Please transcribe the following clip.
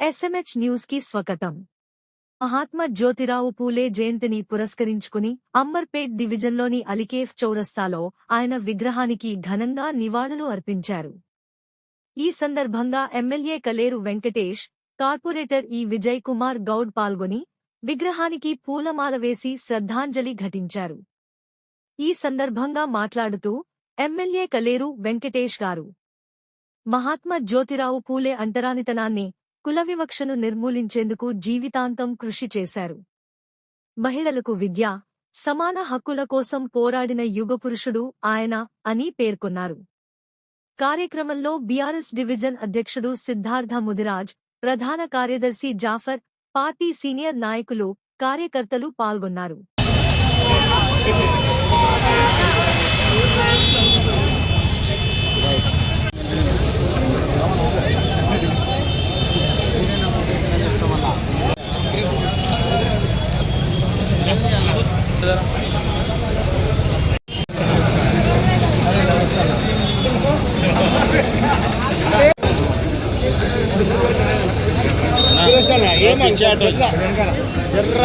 SMH న్యూస్కి స్వాగతం. మహాత్మా జ్యోతిరావు పూలే జయంతిని పురస్కరించుకుని అంబర్పేట్ డివిజన్లోని అలికేఫ్ చౌరస్తాలో ఆయన విగ్రహానికి ఘనంగా నివాళులు అర్పించారు. ఈ సందర్భంగా ఎమ్మెల్యే కలేరు వెంకటేష్ కార్పొరేటర్ ఈ విజయ్ కుమార్ గౌడ్ పాల్గొని విగ్రహానికి పూలమాల వేసి శ్రద్ధాంజలి ఘటించారు. ఈ సందర్భంగా మాట్లాడుతూ ఎమ్మెల్యే కలేరు వెంకటేష్ గారు మహాత్మా జ్యోతిరావు పూలే అంటరానితనాన్ని కుల వివక్షను నిర్మూలించేందుకు జీవితాంతం కృషి చేశారు. మహిళలకు విద్య సమాన హక్కుల కోసం పోరాడిన యుగపురుషుడు ఆయన అని పేర్కొన్నారు. కార్యక్రమంలో బీఆర్ఎస్ డివిజన్ అధ్యక్షుడు సిద్ధార్థ ముదిరాజ్ ప్రధాన కార్యదర్శి జాఫర్ పార్టీ సీనియర్ నాయకులు కార్యకర్తలు పాల్గొన్నారు. ఏమన్నా జర్ర. జర్ర.